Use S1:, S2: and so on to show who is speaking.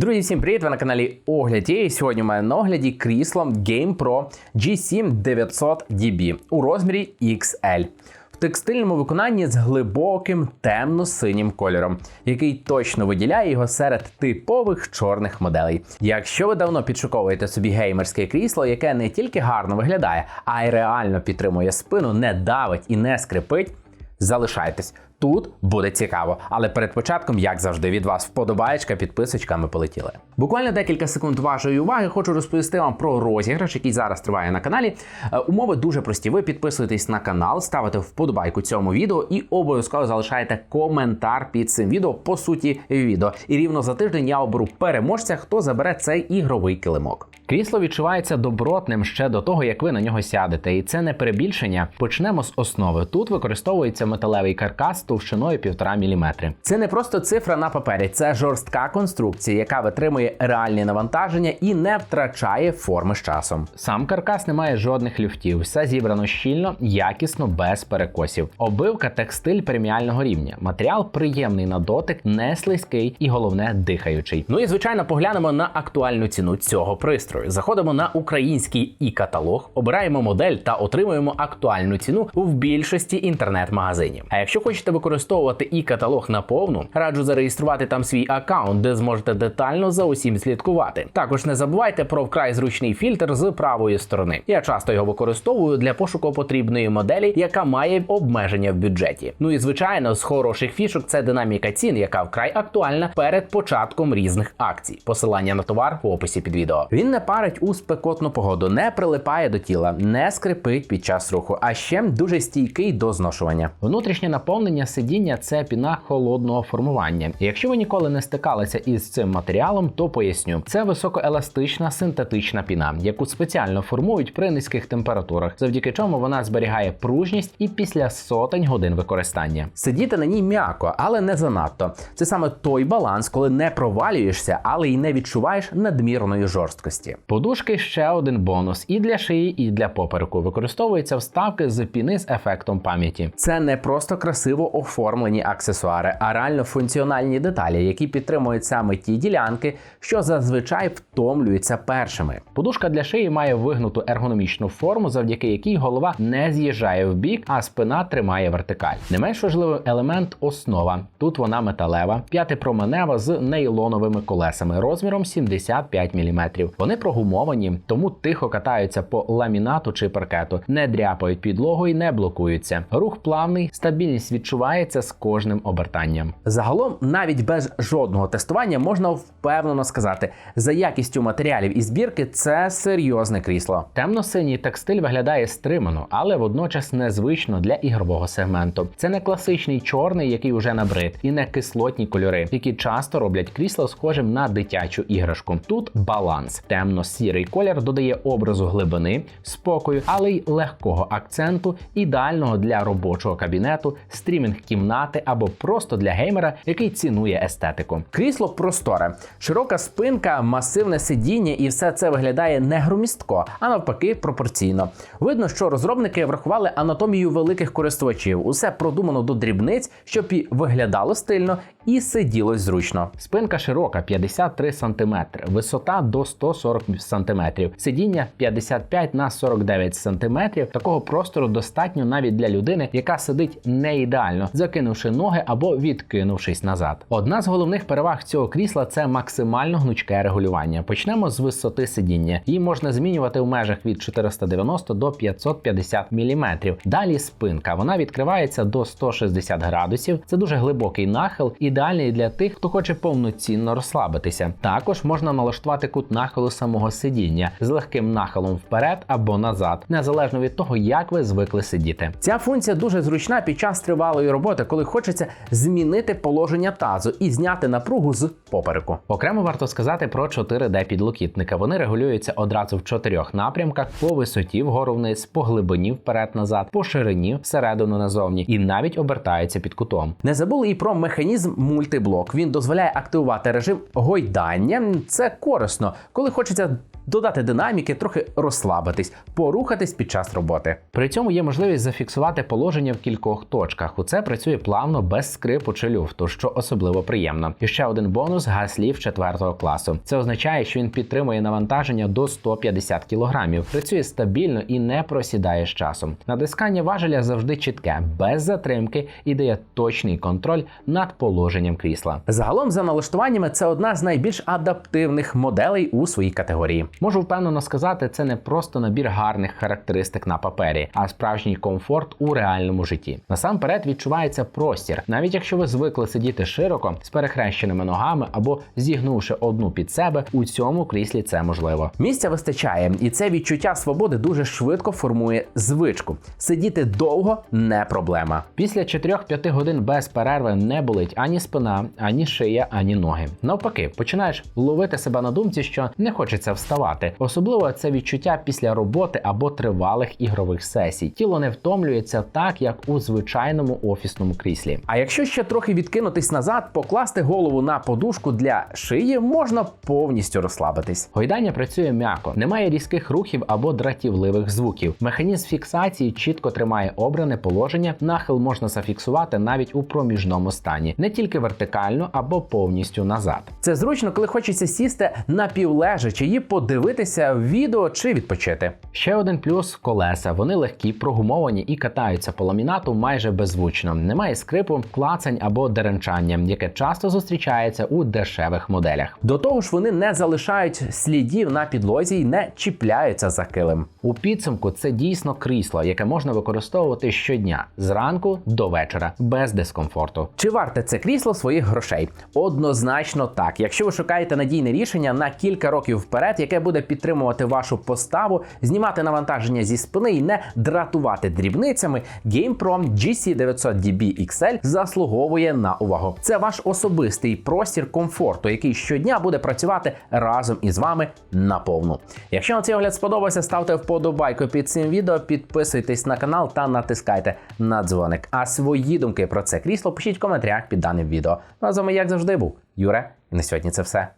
S1: Друзі, всім привіт! Ви на каналі Огляд. І сьогодні у мене на огляді крісло GamePro G7 900 DB у розмірі XL. В текстильному виконанні з глибоким темно-синім кольором, який точно виділяє його серед типових чорних моделей. Якщо ви давно підшуковуєте собі геймерське крісло, яке не тільки гарно виглядає, а й реально підтримує спину, не давить і не скрипить, залишайтесь. Тут буде цікаво, але перед початком, як завжди, від вас вподобаєчка, підписочка, ми полетіли. Буквально декілька секунд вашої уваги. Хочу розповісти вам про розіграш, який зараз триває на каналі. Е, Умови дуже прості. Ви підписуєтесь на канал, ставите вподобайку цьому відео і обов'язково залишаєте коментар під цим відео по суті відео. І рівно за тиждень я оберу переможця, хто забере цей ігровий килимок. Крісло відчувається добротним ще до того, як ви на нього сядете, і це не перебільшення. Почнемо з основи. Тут використовується металевий каркас товщиною 1,5 мм. Це не просто цифра на папері, це жорстка конструкція, яка витримує реальні навантаження і не втрачає форми з часом. Сам каркас не має жодних люфтів, все зібрано щільно, якісно, без перекосів. Обивка текстиль преміального рівня. Матеріал приємний на дотик, не слизький і головне дихаючий. Ну і звичайно, поглянемо на актуальну ціну цього пристрою. Заходимо на український і каталог, обираємо модель та отримуємо актуальну ціну в більшості інтернет-магазинів. А якщо хочете використовувати і каталог наповну, раджу зареєструвати там свій аккаунт, де зможете детально за усім слідкувати. Також не забувайте про вкрай зручний фільтр з правої сторони. Я часто його використовую для пошуку потрібної моделі, яка має обмеження в бюджеті. Ну і звичайно, з хороших фішок це динаміка цін, яка вкрай актуальна перед початком різних акцій. Посилання на товар в описі під відео. Він не парить у спекотну погоду, не прилипає до тіла, не скрипить під час руху, а ще дуже стійкий до зношування. Внутрішнє наповнення сидіння це піна холодного формування. І якщо ви ніколи не стикалися із цим матеріалом, то поясню, це високоеластична синтетична піна, яку спеціально формують при низьких температурах, завдяки чому вона зберігає пружність і після сотень годин використання. Сидіти на ній м'яко, але не занадто. Це саме той баланс, коли не провалюєшся, але й не відчуваєш надмірної жорсткості. Подушки ще один бонус і для шиї, і для попереку. Використовуються вставки з піни з ефектом пам'яті. Це не просто красиво оформлені аксесуари, а реально функціональні деталі, які підтримують саме ті ділянки, що зазвичай втомлюються першими. Подушка для шиї має вигнуту ергономічну форму, завдяки якій голова не з'їжджає в бік, а спина тримає вертикаль. Не менш важливий елемент основа. Тут вона металева, п'ятипроменева з нейлоновими колесами розміром 75 мм. Вони прогумовані, тому тихо катаються по ламінату чи паркету, не дряпають підлогу і не блокуються. Рух плавний, стабільність відчувається з кожним обертанням. Загалом, навіть без жодного тестування, можна впевнено сказати, за якістю матеріалів і збірки це серйозне крісло. Темно-синій текстиль виглядає стримано, але водночас незвично для ігрового сегменту. Це не класичний чорний, який уже набрид, і не кислотні кольори, які часто роблять крісло схожим на дитячу іграшку. Тут баланс. Темно-сірий колір додає образу глибини, спокою, але й легкого акценту, ідеального для робочого кабінету, стрімінг кімнати або просто для геймера, який цінує естетику. Крісло просторе, широка спинка, масивне сидіння, і все це виглядає не громістко, а навпаки, пропорційно. Видно, що розробники врахували анатомію великих користувачів. Усе продумано до дрібниць, щоб і виглядало стильно і сиділось зручно. Спинка широка 53 см, висота до 140 см, сидіння 55 на 49 см. Такого простору достатньо навіть для людини, яка сидить не ідеально, закинувши ноги або відкинувшись назад. Одна з головних переваг цього крісла це максимально гнучке регулювання. Почнемо з висоти сидіння. Її можна змінювати в межах від 490 до 550 мм. Далі спинка. Вона відкривається до 160 градусів. Це дуже глибокий нахил, ідеальний для тих, хто хоче повноцінно розслабитися. Також можна налаштувати кут нахилу самого сидіння з легким нахилом вперед або назад, незалежно від того, як ви звикли сидіти. Ця функція дуже зручна під час тривалої роботи, коли хочеться змінити положення тазу і зняти напругу з попереку. Окремо варто сказати про 4D підлокітника. Вони регулюються одразу в чотирьох напрямках: по висоті вгору вниз, по глибині вперед-назад, по ширині всередину назовні, і навіть обертаються під кутом. Не забули і про механізм мультиблок. Він дозволяє активувати режим гойдання. Це корисно, коли хочеться додати динаміки, трохи розслабитись, порухатись під час роботи. При цьому є можливість зафіксувати положення в кількох точках. У це працює плавно без скрипу чи люфту, що особливо приємно. І ще один бонус гаслів 4 класу. Це означає, що він підтримує навантаження до 150 кг, працює стабільно і не просідає з часом. Натискання важеля завжди чітке, без затримки і дає точний контроль над положенням крісла. Загалом, за налаштуваннями, це одна з найбільш адаптивних моделей у своїй категорії. Можу впевнено сказати, це не просто набір гарних характеристик на папері, а справжній комфорт у реальному житті. Насамперед відчувається простір, навіть якщо ви звикли сидіти широко з перехрещеними ногами або зігнувши одну під себе, у цьому кріслі це можливо. Місця вистачає, і це відчуття свободи дуже швидко формує звичку. Сидіти довго не проблема. Після 4-5 годин без перерви не болить ані спина, ані шия, ані ноги. Навпаки, починаєш ловити себе на думці, що не хочеться вставати. Особливо це відчуття після роботи або тривалих ігрових сесій. Тіло не втомлюється так, як у звичайному офісному кріслі. А якщо ще трохи відкинутись назад, покласти голову на подушку для шиї, можна повністю розслабитись. Гойдання працює м'яко, немає різких рухів або дратівливих звуків. Механізм фіксації чітко тримає обране положення. Нахил можна зафіксувати навіть у проміжному стані, не тільки вертикально або повністю назад. Це зручно, коли хочеться сісти напівлежачи і подивитися відео чи відпочити. Ще один плюс колеса. Вони легкі, прогумовані і катаються по ламінату майже беззвучно. Немає скрипу, клацань або деренчання, яке часто зустрічається у дешевих моделях. До того ж, вони не залишають слідів на підлозі і не чіпляються за килим. У підсумку це дійсно крісло, яке можна використовувати щодня зранку до вечора без дискомфорту. Чи варте це крісло своїх грошей? Однозначно так. Якщо ви шукаєте надійне рішення на кілька років вперед, яке буде підтримувати вашу поставу, знімати навантаження зі спини і не дратувати дрібницями, GamePro GC900DB XL заслуговує на увагу. Це ваш особистий простір комфорту, який щодня буде працювати разом із вами наповну. Якщо вам цей огляд сподобався, ставте вподобайку під цим відео, підписуйтесь на канал та натискайте на дзвоник. А свої думки про це крісло пишіть в коментарях під даним відео. Ну а з вами, як завжди, був Юре. І на сьогодні це все.